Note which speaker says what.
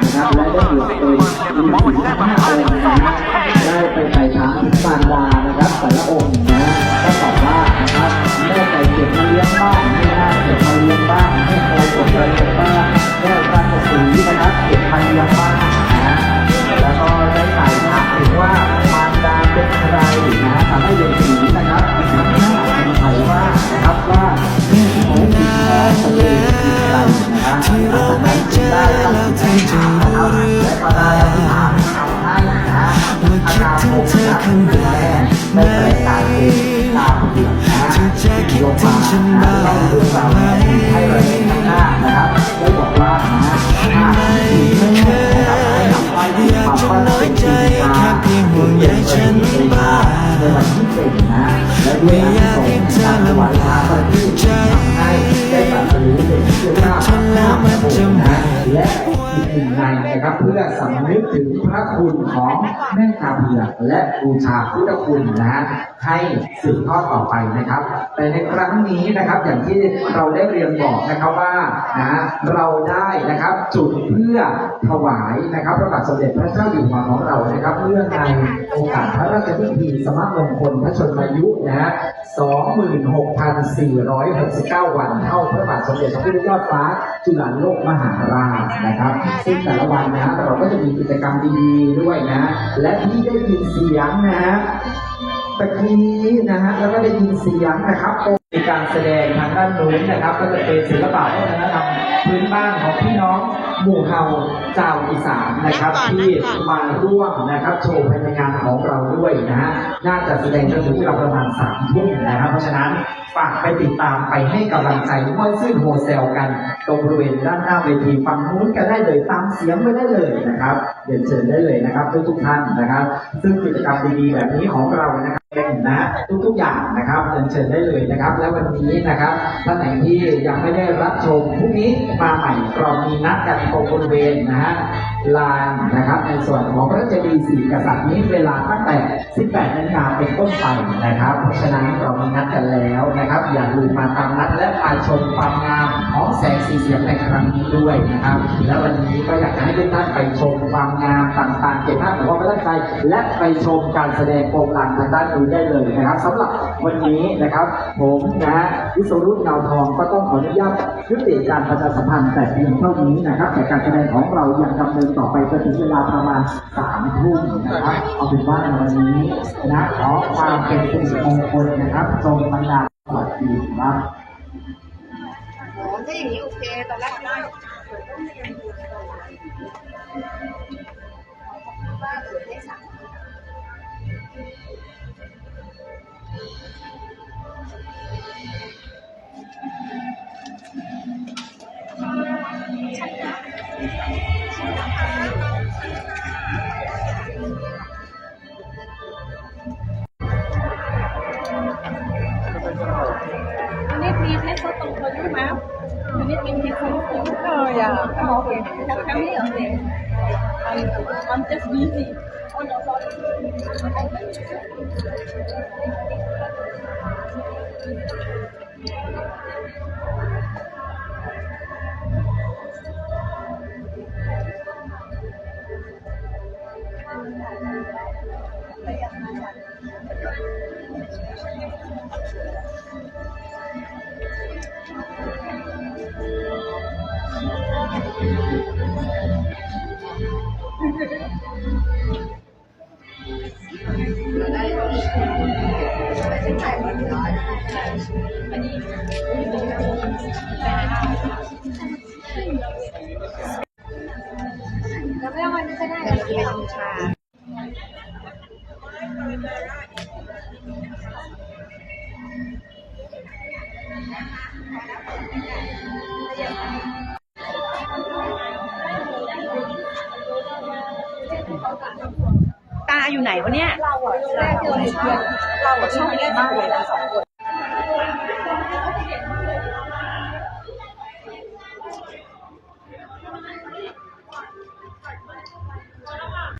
Speaker 1: นะครับและได้อยู่โดยมีถึงห้าองค์นะฮะได้ไปไต่ถามมานดานะครับแต่ละองค์นะฮะก็ตอบว่านะครับ ดถึงฉันบ้าง เพื่อสำนึกถึงพระคุณของแม่กาเผือกและบูชาพุทธคุณนะฮะให้สืบทอดต่อไปนะครับ แต่ในครั้งนี้นะครับอย่างที่เราได้เรียนบอกนะครับว่านะเราได้นะครับจุดเพื่อถวายนะครับพระบาทสมเด็จพระเจ้าอยู่หัวของเรานะครับเพื่อในโอกาสพระราชพิธีสมัครมงคลพระชนมายุนะฮะ26,469 วันเท่าพระบาทสมเด็จพระพุทธยอดฟ้าจุฬาโลกมหาราชนะครับ ซึ่งแต่ละวันนะะเราก็จะมีกิจกรรมดีๆด้วยนะ และที่ได้ยินเสียงนะฮะตะกี้นะฮะแล้วก็ได้ยินเสียงนะครับ มีการแสดงทางด้านนู้นนะครับ ก็จะเป็นศิลปะวัฒนธรรมพื้นบ้านของพี่น้องหมู่เฮาเจ้าอีสานนะครับ ที่มาร่วมนะครับโชว์ภายในงานของเราด้วยนะฮะน่าจะแสดงจนถึงเวลาประมาณสามทุ่มนะครับ เพราะฉะนั้นฝากไปติดตามไปให้กำลังใจห้อยซื่อโฮเซลกัน ตรงบริเวณด้านหน้าเวทีฝั่งนู้นกันได้เลยตามเสียงไปได้เลยนะครับเรียนเชิญได้เลยนะครับทุกทุกๆท่านนะครับ ซึ่งกิจกรรมดีๆแบบนี้ของเรานะครับนะ ทุกๆอย่างนะครับเรียนเชิญได้เลยนะครับ และวันนี้นะครับท่านไหนที่ยังไม่ได้รับชมพรุ่งนี้มาใหม่เรามีนัดกันตรงบริเวณนะฮะลานนะครับ ในส่วนของพระเจดีย์สี่กษัตริย์นี้เวลาตั้งแต่ 18นาฬิกาเป็นต้นไปนะครับ เพราะฉะนั้นเรามีนัดกันแล้วนะครับ อย่าลืมมาตามนัดและมาชมความงามของแสงสีเสียงในครั้งนี้ด้วยนะครับ และวันนี้ก็อยากให้ทุกท่านไปชมความงามต่างๆ เก็บภาพของความประทับใจและไปชมการแสดงโปรงลางทางด้านนู้นได้เลยนะครับสำหรับวันนี้นะครับ ผมนะฮะวิศรุตเงาทองก็ต้องขออนุญาตยุติการประชาสัมพันธ์แต่เพียงเท่านี้นะครับ แต่การแสดงของเรายังดำเนินต่อไปจนถึงเวลาประมาณสามทุ่มนะครับเอาเป็นว่าในวันนี้นะขอความเป็นสิริมงคลนะครับทรงบรรดาสวัสดีครับ
Speaker 2: อ๋อถ้าอย่างนี้โอเคตอนแรกได้ Oh yeah. Oh, okay. I'm, just busy. Oh no, sorry. แล้วไม่ต้องวันนี้ก็ได้เราไปทำชา
Speaker 3: ตาอยู่ไหนวะเนี่ย
Speaker 2: เราอะแรกที่เราเพื่อนเราอะชอบเล่นมากเลยนะสองคน